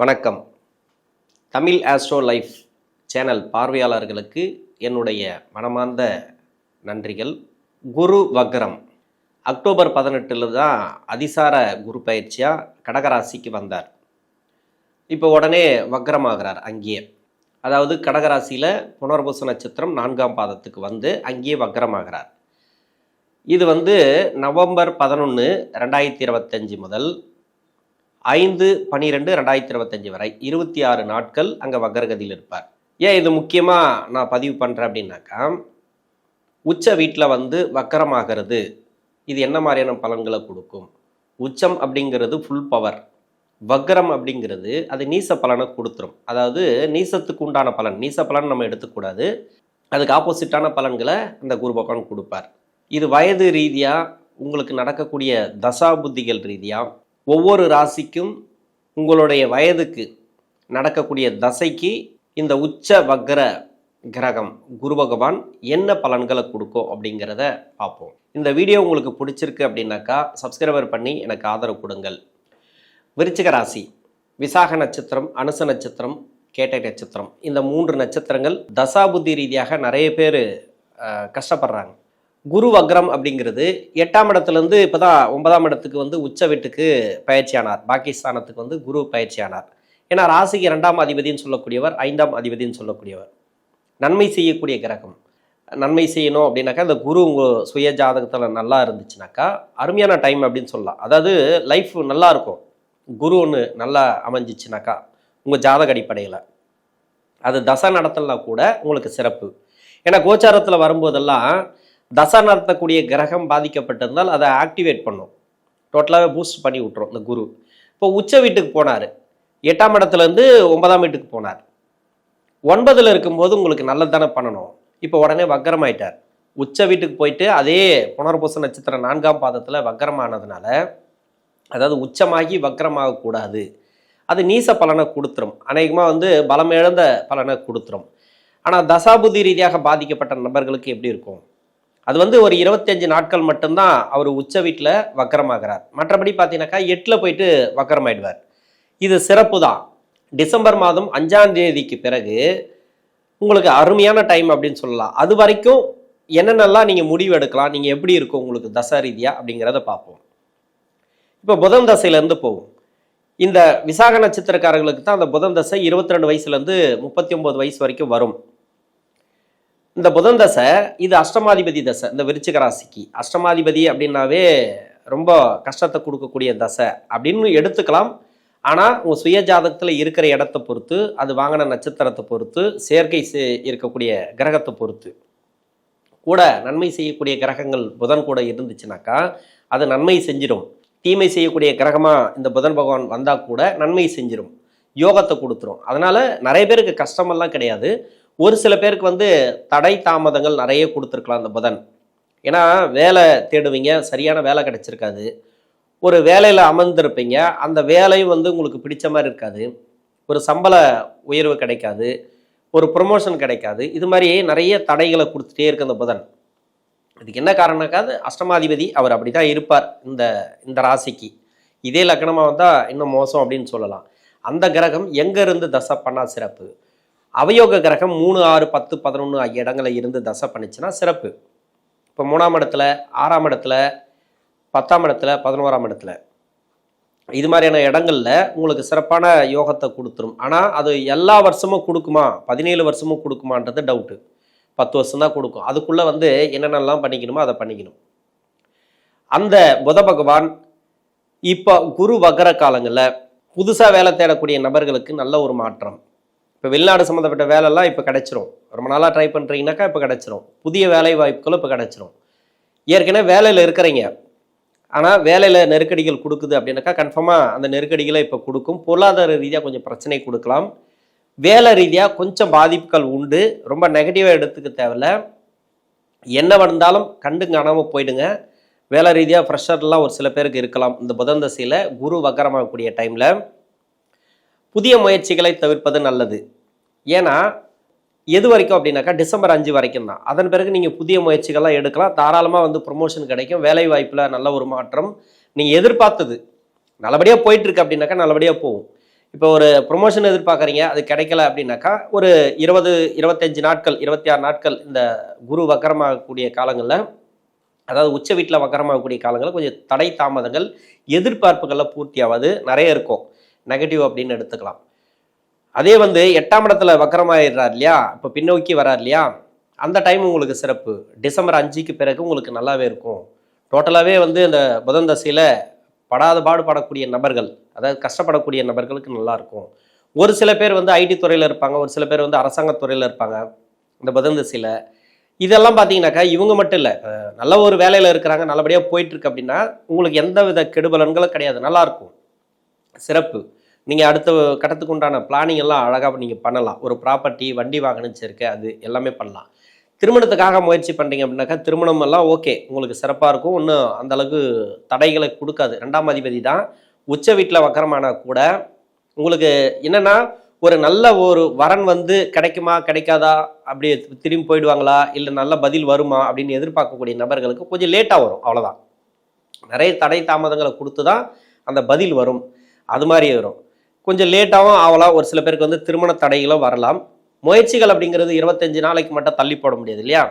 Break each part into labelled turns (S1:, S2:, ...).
S1: வணக்கம். Tamil astro life channel பார்வையாளர்களுக்கு என்னுடைய மனமார்ந்த நன்றிகள். குரு வக்ரம். அக்டோபர் பதினெட்டில் தான் அதிசார குரு பயிற்சியாக கடகராசிக்கு வந்தார். இப்போ உடனே வக்ரமாகிறார் அங்கேயே. அதாவது கடகராசியில் புனர்பூச நட்சத்திரம் நான்காம் பாதத்துக்கு வந்து அங்கேயே வக்ரமாகிறார். இது வந்து நவம்பர் பதினொன்று ரெண்டாயிரத்தி இருபத்தஞ்சி முதல் ஐந்து பன்னிரெண்டு ரெண்டாயிரத்தி இருபத்தஞ்சி வரை இருபத்தி ஆறு நாட்கள் அங்கே வக்ரகதியில் இருப்பார். ஏன் இது முக்கியமாக நான் பதிவு பண்ணுறேன் அப்படின்னாக்கா உச்ச வீட்டில் வந்து வக்கரமாகிறது இது என்ன மாதிரியான பலன்களை கொடுக்கும்? உச்சம் அப்படிங்கிறது ஃபுல் பவர் வக்ரம் அப்படிங்கிறது அது நீச பலனை கொடுத்துரும். அதாவது நீசத்துக்கு உண்டான பலன் நீச பலன் நம்ம எடுத்துக்கூடாது. அதுக்கு ஆப்போசிட்டான பலன்களை அந்த குரு பகவான் கொடுப்பார். இது வயது ரீதியாக உங்களுக்கு நடக்கக்கூடிய தசா புத்திகள் ரீதியாக ஒவ்வொரு ராசிக்கும் உங்களுடைய வயதுக்கு நடக்கக்கூடிய தசைக்கு இந்த உச்ச வக்ர கிரகம் குரு பகவான் என்ன பலன்களை கொடுக்கும் அப்படிங்கிறத பார்ப்போம். இந்த வீடியோ உங்களுக்கு பிடிச்சிருக்கு அப்படின்னாக்கா சப்ஸ்கிரைபர் பண்ணி எனக்கு ஆதரவு கொடுங்கள். விருச்சிக ராசி விசாக நட்சத்திரம் அனுச நட்சத்திரம் கேட்டை நட்சத்திரம். இந்த மூன்று நட்சத்திரங்கள் தசாபுத்தி ரீதியாக நிறைய பேர் கஷ்டப்படுறாங்க. குரு வக்ரம் அப்படிங்கிறது எட்டாம் இடத்துலேருந்து இப்போ தான் ஒன்பதாம் இடத்துக்கு வந்து உச்ச வீட்டுக்கு பயிற்சியானார். பாகிஸ்தானத்துக்கு வந்து குரு பயிற்சியானார். ஏன்னா ராசிக்கு ரெண்டாம் அதிபதின்னு சொல்லக்கூடியவர் ஐந்தாம் அதிபதின்னு சொல்லக்கூடியவர். நன்மை செய்யக்கூடிய கிரகம். நன்மை செய்யணும் அப்படின்னாக்கா இந்த குரு உங்கள் சுய ஜாதகத்தில் நல்லா இருந்துச்சுனாக்கா அருமையான டைம் அப்படின்னு சொல்லலாம். அதாவது லைஃப் நல்லா இருக்கும். குரு ஒன்று நல்லா அமைஞ்சிச்சுனாக்கா உங்கள் ஜாதக அடிப்படையில். அது தசை நடத்தலாம் கூட உங்களுக்கு சிறப்பு. ஏன்னா கோச்சாரத்தில் வரும்போதெல்லாம் தசை நடத்தக்கூடிய கிரகம் பாதிக்கப்பட்டிருந்தால் அதை ஆக்டிவேட் பண்ணும். டோட்டலாகவே பூஸ்ட் பண்ணி விட்டுரும் இந்த குரு. இப்போ உச்ச வீட்டுக்கு போனார். எட்டாம் இடத்துலேருந்து ஒன்பதாம் வீட்டுக்கு போனார். ஒன்பதில் இருக்கும்போது உங்களுக்கு நல்லது தானே பண்ணணும். இப்போ உடனே வக்கரமாயிட்டார். உச்ச வீட்டுக்கு போயிட்டு அதே புனர்பூச நட்சத்திரம் நான்காம் பாதத்தில் வக்கரமானதுனால அதாவது உச்சமாகி வக்கரமாகக்கூடாது அது நீச பலனை கொடுத்துரும். அநேகமாக வந்து பலம் இழந்த பலனை கொடுத்துரும். ஆனால் தசாபுதி ரீதியாக பாதிக்கப்பட்ட நபர்களுக்கு எப்படி இருக்கும்? அது வந்து ஒரு இருபத்தஞ்சு நாட்கள் மட்டும்தான் அவர் உச்ச வீட்டில் வக்கரமாகிறார். மற்றபடி பார்த்தீங்கன்னாக்கா எட்டில் போயிட்டு வக்கரமாயிடுவார். இது சிறப்பு தான் டிசம்பர் மாதம் அஞ்சாம் தேதிக்கு பிறகு உங்களுக்கு அருமையான டைம் அப்படின்னு சொல்லலாம். அது வரைக்கும் என்னென்னலாம் நீங்கள் முடிவு எடுக்கலாம் நீங்கள் எப்படி இருக்கும் உங்களுக்கு தசா ரீதியாக அப்படிங்கிறத பார்ப்போம். இப்போ புதன் தசையிலேருந்து போகும். இந்த விசாக நட்சத்திரக்காரர்களுக்கு தான் அந்த புதன் தசை இருபத்தி ரெண்டு வயசுலேருந்து முப்பத்தி ஒம்பது வயசு வரைக்கும் வரும். இந்த புதன் தசை இது அஷ்டமாதிபதி தசை இந்த விருச்சிக ராசிக்கு. அஷ்டமாதிபதி அப்படின்னாவே ரொம்ப கஷ்டத்தை கொடுக்கக்கூடிய தசை அப்படின்னு எடுத்துக்கலாம். ஆனால் உங்கள் சுய ஜாதகத்தில் இருக்கிற இடத்த பொறுத்து அது வாங்கின நட்சத்திரத்தை பொறுத்து செயற்கை சே- இருக்கக்கூடிய கிரகத்தை பொறுத்து. கூட நன்மை செய்யக்கூடிய கிரகங்கள் புதன் கூட இருந்துச்சுனாக்கா அது நன்மை செஞ்சிடும் தீமை செய்யக்கூடிய கிரகமாக இந்த புதன் பகவான் வந்தால் கூட நன்மை செஞ்சிடும் யோகத்தை கொடுத்துரும். அதனால் நிறைய பேருக்கு கஷ்டமெல்லாம் கிடையாது. ஒரு சில பேருக்கு வந்து தடை தாமதங்கள் நிறைய கொடுத்துருக்கலாம் அந்த புதன். ஏன்னா வேலை தேடுவீங்க சரியான வேலை கிடைச்சிருக்காது. ஒரு வேலையில் அமர்ந்திருப்பீங்க அந்த வேலையும் வந்து உங்களுக்கு பிடிச்ச மாதிரி இருக்காது. ஒரு சம்பள உயர்வு கிடைக்காது. ஒரு ப்ரொமோஷன் கிடைக்காது. இது மாதிரி நிறைய தடைகளை கொடுத்துட்டே இருக்கு அந்த புதன். இதுக்கு என்ன காரணக்காது அஷ்டமாதிபதி அவர் அப்படி தான் இருப்பார் இந்த இந்த ராசிக்கு. இதே லக்னமாக வந்தால் இன்னும் மோசம் அப்படின்னு சொல்லலாம். அந்த கிரகம் எங்கேருந்து தசை பண்ணால் சிறப்பு? அவயோக கிரகம் மூணு ஆறு பத்து பதினொன்று ஆகிய இடங்களில் இருந்து தசை பண்ணிச்சுன்னா சிறப்பு. இப்போ மூணாம் இடத்துல ஆறாம் இடத்துல பத்தாம் இடத்துல பதினோராம் இடத்துல. இது மாதிரியான இடங்களில் உங்களுக்கு சிறப்பான யோகத்தை கொடுத்துரும். ஆனால் அது எல்லா வருஷமும் கொடுக்குமா? பதினேழு வருஷமும் கொடுக்குமான்றது டவுட்டு பத்து வருஷம் தான் கொடுக்கும். அதுக்குள்ளே வந்து என்னென்னலாம் பண்ணிக்கணுமோ அதை பண்ணிக்கணும். அந்த புத பகவான் இப்போ குரு வகர காலங்களில் புதுசாக வேலை தேடக்கூடிய நபர்களுக்கு நல்ல ஒரு மாற்றம். இப்போ வெளிநாடு சம்மந்தப்பட்ட வேலைலாம் இப்போ கிடைச்சிரும். ரொம்ப நாளாக ட்ரை பண்ணுறீங்கனாக்கா இப்போ கிடைச்சிரும். புதிய வேலை வாய்ப்புகளும் இப்போ கிடச்சிரும். ஏற்கனவே வேலையில் இருக்கிறீங்க. ஆனால் வேலையில் நெருக்கடிகள் கொடுக்குது அப்படின்னாக்கா கன்ஃபார்மாக அந்த நெருக்கடிகளை இப்போ கொடுக்கும். பொருளாதார ரீதியாக கொஞ்சம் பிரச்சனை கொடுக்கலாம். வேலை ரீதியாக கொஞ்சம் பாதிப்புகள் உண்டு. ரொம்ப நெகட்டிவாக எடுத்துக்க தேவையில்ல. என்ன வந்தாலும் கண்டு காணாமல் போயிடுங்க. வேலை ரீதியாக ப்ரெஷர்லாம் ஒரு சில பேருக்கு இருக்கலாம். இந்த புதன் தசையில் குரு வக்கரமாகக்கூடிய டைமில் புதிய முயற்சிகளை தவிர்ப்பது நல்லது. ஏன்னா எது வரைக்கும் அப்படின்னாக்கா டிசம்பர் அஞ்சு வரைக்கும் தான். அதன் பிறகு நீங்கள் புதிய முயற்சிகள்லாம் எடுக்கலாம். தாராளமாக வந்து ப்ரொமோஷன் கிடைக்கும். வேலை வாய்ப்பில் நல்ல ஒரு மாற்றம். நீங்கள் எதிர்பார்த்தது. நல்லபடியாக போயிட்டுருக்கு அப்படின்னாக்கா நல்லபடியாக போகும். இப்போ ஒரு ப்ரொமோஷன் எதிர்பார்க்குறீங்க அது கிடைக்கல அப்படின்னாக்கா ஒரு இருபது இருபத்தஞ்சு நாட்கள் இருபத்தி ஆறு நாட்கள் இந்த குரு வக்கரமாகக்கூடிய காலங்களில் அதாவது உச்ச வீட்டில் வக்கரமாகக்கூடிய காலங்களில் கொஞ்சம் தடை தாமதங்கள் எதிர்பார்ப்புகளில் பூர்த்தியாவது நிறைய இருக்கும். நெகட்டிவ் அப்படின்னு எடுத்துக்கலாம். அதே வந்து எட்டாம் இடத்துல வக்கரமாயிடுறார் இல்லையா? இப்போ பின்னோக்கி வரார் இல்லையா? அந்த டைம் உங்களுக்கு சிறப்பு. டிசம்பர் அஞ்சுக்கு பிறகு உங்களுக்கு நல்லாவே இருக்கும். டோட்டலாகவே வந்து இந்த புதன் தசையில் படாத பாடுபடக்கூடிய நபர்கள் அதாவது கஷ்டப்படக்கூடிய நபர்களுக்கு நல்லாயிருக்கும் ஒரு சில பேர் வந்து ஐடி துறையில் இருப்பாங்க ஒரு சில பேர் வந்து அரசாங்க துறையில் இருப்பாங்க இந்த புதன் தசையில். இதெல்லாம் பார்த்தீங்கன்னாக்கா இவங்க மட்டும் இல்லை நல்ல ஒரு வேலையில் இருக்கிறாங்க நல்லபடியாக போயிட்டுருக்கு அப்படின்னா உங்களுக்கு எந்த வித கெடுபலன்களும் கிடையாது. நல்லாயிருக்கும் சிறப்பு. நீங்கள் அடுத்த கட்டத்துக்கு உண்டான பிளானிங் எல்லாம் அழகாக நீங்கள் பண்ணலாம். ஒரு ப்ராப்பர்ட்டி வண்டி வாகனம் சேர்க்கை அது எல்லாமே பண்ணலாம். திருமணத்துக்காக முயற்சி பண்ணுறீங்க அப்படின்னாக்கா திருமணம் எல்லாம் ஓகே உங்களுக்கு சிறப்பாக இருக்கும். ஒன்றும் அந்தளவுக்கு தடைகளை கொடுக்காது. ரெண்டாம் அதிபதி தான். உச்ச வீட்டில் வக்கரமானா கூட உங்களுக்கு என்னென்னா ஒரு நல்ல ஒரு வரன் வந்து கிடைக்குமா கிடைக்காதா அப்படி திரும்பி போயிடுவாங்களா இல்லை நல்ல பதில் வருமா அப்படின்னு எதிர்பார்க்கக்கூடிய நபர்களுக்கு கொஞ்சம் லேட்டாக வரும். அவ்வளோதான் நிறைய தடை தாமதங்களை கொடுத்து தான் அந்த பதில் வரும். அது மாதிரி வரும். கொஞ்சம் லேட்டாகவும் ஆகலாம் ஒரு சில பேருக்கு வந்து திருமண தடைகளும் வரலாம். முயற்சிகள் அப்படிங்கிறது இருபத்தஞ்சு நாளைக்கு மட்டும் தள்ளி போட முடியாது இல்லையா?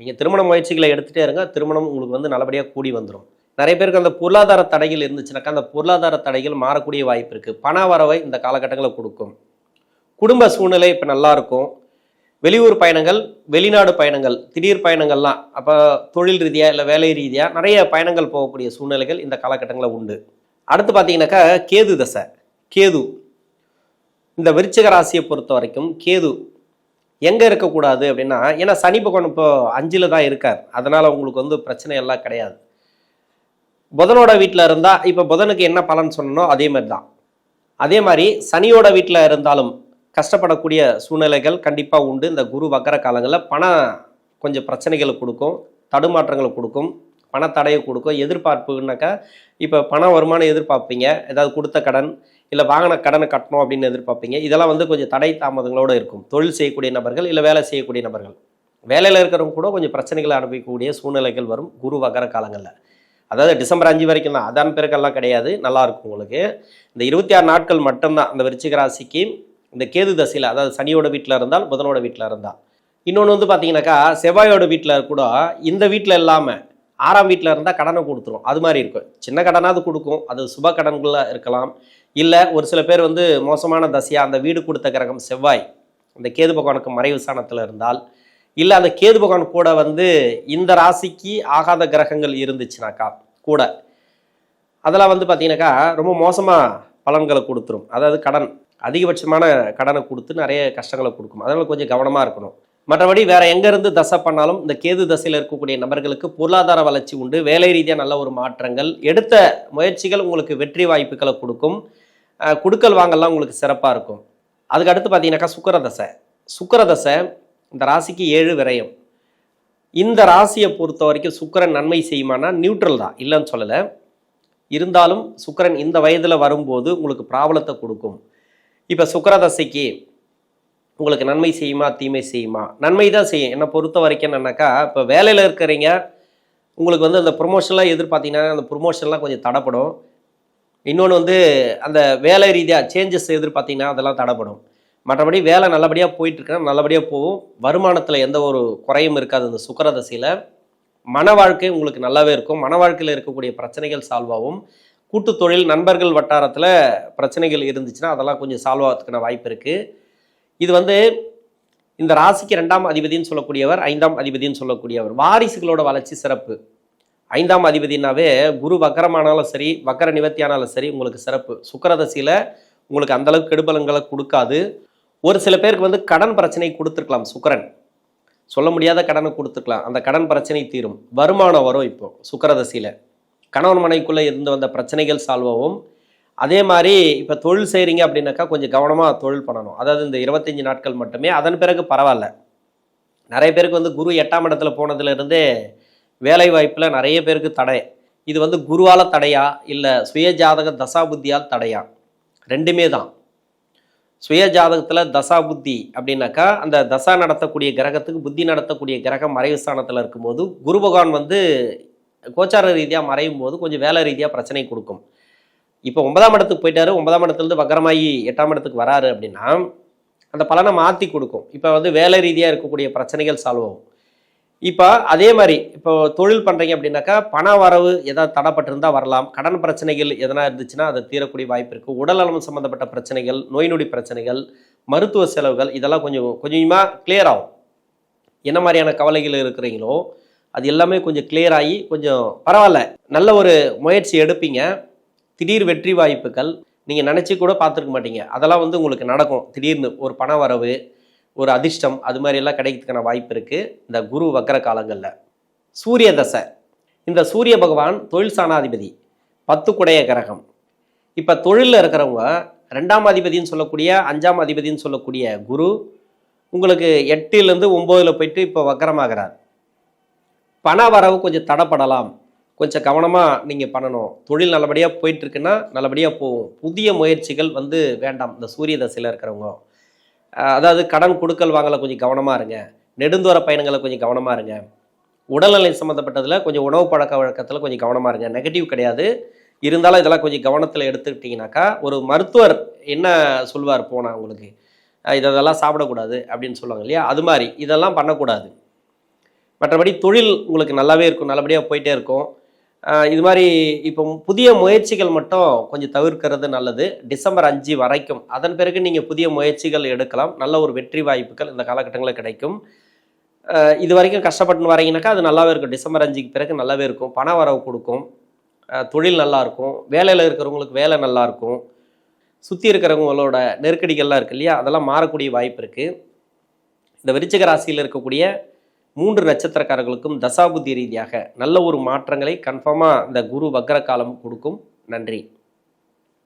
S1: நீங்கள் திருமண முயற்சிகளை எடுத்துகிட்டே இருங்க. திருமணம் உங்களுக்கு வந்து நல்லபடியாக கூடி வந்துடும் நிறைய பேருக்கு அந்த பொருளாதார தடைகள் இருந்துச்சுனாக்கா அந்த பொருளாதார தடைகள் மாறக்கூடிய வாய்ப்பு இருக்குது பண வரவை இந்த காலகட்டங்களில் கொடுக்கும். குடும்ப சூழ்நிலை இப்போ நல்லாயிருக்கும் வெளியூர் பயணங்கள் வெளிநாடு பயணங்கள் திடீர் பயணங்கள்லாம் அப்போ தொழில் ரீதியாக இல்லை வேலை ரீதியாக நிறைய பயணங்கள் போகக்கூடிய சூழ்நிலைகள் இந்த காலகட்டங்களில் உண்டு. அடுத்து பார்த்தீங்கன்னாக்கா கேது தசை கேது. இந்த விருச்சிக ராசியை பொறுத்த வரைக்கும் கேது எங்கே இருக்கக்கூடாது அப்படின்னா ஏன்னா சனி பகவான் இப்போ அஞ்சில் தான் இருக்கார். அதனால் உங்களுக்கு வந்து பிரச்சனை எல்லாம் கிடையாது. புதனோட வீட்டில் இருந்தால் இப்போ புதனுக்கு என்ன பலன் சொன்னோ அதே மாதிரி தான். அதே மாதிரி சனியோட வீட்டில் இருந்தாலும் கஷ்டப்படக்கூடிய சூழ்நிலைகள் கண்டிப்பாக உண்டு. இந்த குரு வக்கர காலங்களில் பணம் கொஞ்சம் பிரச்சனைகளை கொடுக்கும் தடுமாற்றங்களை கொடுக்கும். பணத்தடையை கொடுக்கும். எதிர்பார்ப்புனாக்கா இப்போ பண வருமானம் எதிர்பார்ப்பீங்க. ஏதாவது கொடுத்த கடன் இல்லை வாங்கின கடனை கட்டணும் அப்படின்னு எதிர்பார்ப்பீங்க. இதெல்லாம் வந்து கொஞ்சம் தடை தாமதங்களோடு இருக்கும். தொழில் செய்யக்கூடிய நபர்கள் இல்லை வேலை செய்யக்கூடிய நபர்கள். வேலையில் இருக்கிறவங்க கூட கொஞ்சம் பிரச்சனைகளை அனுபவிக்கக்கூடிய சூழ்நிலைகள் வரும் குரு வகர காலங்களில். அதாவது டிசம்பர் அஞ்சு வரைக்கும் தான். அதான் பிறகெல்லாம் கிடையாது. நல்லாயிருக்கும் உங்களுக்கு. இந்த இருபத்தி ஆறு நாட்கள் மட்டும்தான். அந்த விருச்சிக ராசிக்கு இந்த கேது தசையில் அதாவது சனியோட வீட்டில் இருந்தால் புதனோட வீட்டில் இருந்தால். இன்னொன்று வந்து பார்த்தீங்கன்னாக்கா செவ்வாயோட வீட்டில் கூட இந்த வீட்டில் இல்லாமல் ஆறாம் வீட்டில் இருந்தால் கடனை கொடுத்துரும். அது மாதிரி இருக்கும். சின்ன கடனாவது கொடுக்கும். அது சுப கடன்களாக இருக்கலாம். இல்லை ஒரு சில பேர் வந்து மோசமான தசையாக அந்த வீடு கொடுத்த கிரகம் செவ்வாய். அந்த கேது பகவானுக்கு மறைவு சாணத்தில் இருந்தால் இல்லை அந்த கேது பகவான் கூட வந்து இந்த ராசிக்கு ஆகாத கிரகங்கள் இருந்துச்சுனாக்கா கூட அதெல்லாம் வந்து பார்த்தீங்கன்னாக்கா ரொம்ப மோசமாக பலன்களை கொடுத்துரும். அதாவது கடன் அதிகபட்சமான கடனை கொடுத்து நிறைய கஷ்டங்களை கொடுக்கும். அதனால் கொஞ்சம் கவனமாக இருக்கணும். மற்றபடி வேற எங்கேருந்து தசை பண்ணாலும் இந்த கேது தசையில் இருக்கக்கூடிய நபர்களுக்கு பொருளாதார வளர்ச்சி உண்டு. வேலை ரீதியாக நல்ல ஒரு மாற்றங்கள். எடுத்த முயற்சிகள் உங்களுக்கு வெற்றி வாய்ப்புகளை கொடுக்கும். குடுக்கல் வாங்கலாம் உங்களுக்கு சிறப்பாக இருக்கும். அதுக்கு அடுத்து பார்த்தீங்கன்னாக்கா சுக்கரதசை. சுக்கரதசை இந்த ராசிக்கு ஏழு விரயம். இந்த ராசியை பொறுத்த வரைக்கும் சுக்கரன் நன்மை செய்யுமானா? நியூட்ரல் தான். இல்லைன்னு சொல்லலை. இருந்தாலும் சுக்கரன் இந்த வயதில் வரும்போது உங்களுக்கு பிராபலத்தை கொடுக்கும். இப்போ சுக்கரதசைக்கு உங்களுக்கு நன்மை செய்யுமா தீமை செய்யுமா? நன்மை தான் செய்யும். என்னை பொறுத்த வரைக்கும் என்னன்னாக்கா இப்போ வேலையில் இருக்கிறீங்க உங்களுக்கு வந்து அந்த ப்ரொமோஷன்லாம் எதிர்பார்த்தீங்கன்னா அந்த ப்ரொமோஷன்லாம் கொஞ்சம் தடைப்படும். இன்னொன்று வந்து அந்த வேலை ரீதியாக சேஞ்சஸ் எதிர்பார்த்தீங்கன்னா அதெல்லாம் தடைப்படும். மற்றபடி வேலை நல்லபடியாக போயிட்டுருக்குன்னா நல்லபடியாக போகும். வருமானத்தில் எந்த ஒரு குறையும் இருக்காது அந்த சுக்கர தசையில் மன வாழ்க்கை உங்களுக்கு நல்லாவே இருக்கும். மன வாழ்க்கையில் இருக்கக்கூடிய பிரச்சனைகள் சால்வ் ஆகும். கூட்டு தொழில் நண்பர்கள் வட்டாரத்தில் பிரச்சனைகள் இருந்துச்சுன்னா அதெல்லாம் கொஞ்சம் சால்வ் ஆகிறதுக்கான வாய்ப்பு இருக்குது இது வந்து இந்த ராசிக்கு ரெண்டாம் அதிபதின்னு சொல்லக்கூடியவர் ஐந்தாம் அதிபதின்னு சொல்லக்கூடியவர். வாரிசுகளோட வளர்ச்சி சிறப்பு. ஐந்தாம் அதிபதினாவே குரு வக்கரமானாலும் சரி வக்கர நிவர்த்தியானாலும் சரி உங்களுக்கு சிறப்பு. சுக்கரதசியில் உங்களுக்கு அந்த அளவுக்கு கெடுபலங்களை கொடுக்காது. ஒரு சில பேருக்கு வந்து கடன் பிரச்சனை கொடுத்துருக்கலாம் சுக்கரன். சொல்ல முடியாத கடனை கொடுத்துருக்கலாம். அந்த கடன் பிரச்சனை தீரும். வருமானம் வரும் இப்போ சுக்கரதசியில். கணவன் மனைக்குள்ளே இருந்து வந்த பிரச்சனைகள் சால்வாகவும் அதே மாதிரி இப்போ தொழில் செய்கிறீங்க அப்படின்னாக்கா கொஞ்சம் கவனமாக தொழில் பண்ணணும். அதாவது இந்த இருபத்தஞ்சி நாட்கள் மட்டுமே அதன் பிறகு பரவாயில்ல. நிறைய பேருக்கு வந்து குரு எட்டாம் இடத்துல போனதுலேருந்தே வேலை வாய்ப்பில் நிறைய பேருக்கு தடை. இது வந்து குருவால் தடையா இல்லை சுய ஜாதக தசாபுத்தியால் தடையா? ரெண்டுமே தான். சுய ஜாதகத்தில் தசா புத்தி அப்படின்னாக்கா அந்த தசா நடத்தக்கூடிய கிரகத்துக்கு புத்தி நடத்தக்கூடிய கிரகம் மறைவு ஸ்தானத்தில் இருக்கும்போது குரு பகவான் வந்து கோச்சார ரீதியாக மறையும் போது கொஞ்சம் வேலை ரீதியாக பிரச்சனை கொடுக்கும். இப்போ ஒன்பதாம் இடத்துக்கு போயிட்டாரு. ஒன்பதாம் இடத்துலேருந்து வக்கரமாகி எட்டாம் இடத்துக்கு வராரு அப்படின்னா அந்த பலனை மாற்றி கொடுக்கும். இப்போ வந்து வேலை ரீதியாக இருக்கக்கூடிய பிரச்சனைகள் சால்வ் ஆகும். இப்போ அதே மாதிரி இப்போ தொழில் பண்ணுறீங்க அப்படின்னாக்கா பண வரவு எதாவது தடைப்பட்டிருந்தால் வரலாம். கடன் பிரச்சனைகள் எதனா இருந்துச்சுன்னா அது தீரக்கூடிய வாய்ப்பு இருக்குது உடல்நலம் சம்மந்தப்பட்ட பிரச்சனைகள் நோய் நொடி பிரச்சனைகள் மருத்துவ செலவுகள் இதெல்லாம் கொஞ்சம் கொஞ்சமாக கிளியர் ஆகும். என்ன மாதிரியான கவலைகள் இருக்கிறீங்களோ அது எல்லாமே கொஞ்சம் கிளியர் ஆகி கொஞ்சம் பரவாயில்ல. நல்ல ஒரு முயற்சி எடுப்பீங்க. திடீர் வெற்றி வாய்ப்புகள் நீங்கள் நினச்சி கூட பார்த்துருக்க மாட்டீங்க. அதெல்லாம் வந்து உங்களுக்கு நடக்கும். திடீர்னு ஒரு பண வரவு ஒரு அதிர்ஷ்டம் அது மாதிரி எல்லாம் கிடைக்கிறதுக்கான வாய்ப்பு இருக்குது இந்த குரு வக்கர காலங்களில். சூரிய தசை. இந்த சூரிய பகவான் தொழில் சாணாதிபதி. பத்து குடைய கிரகம். இப்போ தொழிலில் இருக்கிறவங்க ரெண்டாம் அதிபதின்னு சொல்லக்கூடிய அஞ்சாம் அதிபதின்னு சொல்லக்கூடிய குரு உங்களுக்கு எட்டுலேருந்து ஒம்போதில் போயிட்டு இப்போ வக்கரமாகிறார். பண வரவு கொஞ்சம் தடைப்படலாம். கொஞ்சம் கவனமாக நீங்கள் பண்ணணும். தொழில் நல்லபடியாக போயிட்டுருக்குன்னா நல்லபடியாக போகும். புதிய முயற்சிகள் வந்து வேண்டாம். இந்த சூரிய தசையில் இருக்கிறவங்க. அதாவது கடன் கொடுக்கல் வாங்கலை கொஞ்சம் கவனமாக இருங்க. நெடுந்தூர பயணங்களை கொஞ்சம் கவனமாக இருங்க. உடல்நிலை சம்மந்தப்பட்டதில் கொஞ்சம் உணவு பழக்க வழக்கத்தில் கொஞ்சம் கவனமாக இருங்க. நெகட்டிவ் கிடையாது. இருந்தாலும் இதெல்லாம் கொஞ்சம் கவனத்தில் எடுத்துக்கிட்டிங்கனாக்கா ஒரு மருத்துவர் என்ன சொல்வார் போனால் உங்களுக்கு? இதெல்லாம் சாப்பிடக்கூடாது அப்படின்னு சொல்லுவாங்க இல்லையா? அது மாதிரி. இதெல்லாம் பண்ணக்கூடாது. மற்றபடி தொழில் உங்களுக்கு நல்லாவே இருக்கும். நல்லபடியாக போயிட்டே இருக்கும். இது மாதிரி இப்போ புதிய முயற்சிகள் மட்டும் கொஞ்சம் தவிர்க்கிறது நல்லது. டிசம்பர் அஞ்சு வரைக்கும். அதன் பிறகு நீங்கள் புதிய முயற்சிகள் எடுக்கலாம். நல்ல ஒரு வெற்றி வாய்ப்புகள் இந்த காலகட்டங்களில் கிடைக்கும். இது வரைக்கும் கஷ்டப்பட்டு வரீங்கனாக்கா அது நல்லாவே இருக்கும். டிசம்பர் அஞ்சுக்கு பிறகு நல்லாவே இருக்கும். பண வரவு கொடுக்கும். தொழில் நல்லாயிருக்கும் வேலையில் இருக்கிறவங்களுக்கு வேலை நல்லாயிருக்கும் சுற்றி இருக்கிறவங்களோட நெருக்கடிகள்லாம் இருக்கு இல்லையா? அதெல்லாம் மாறக்கூடிய வாய்ப்பு இருக்குது இந்த விருச்சிக ராசியில் இருக்கக்கூடிய மூன்று நட்சத்திரக்காரர்களுக்கும் தசாபுத்தி ரீதியாக நல்ல ஒரு மாற்றங்களை கன்ஃபார்மாக இந்த குரு வக்ர காலம் கொடுக்கும். நன்றி.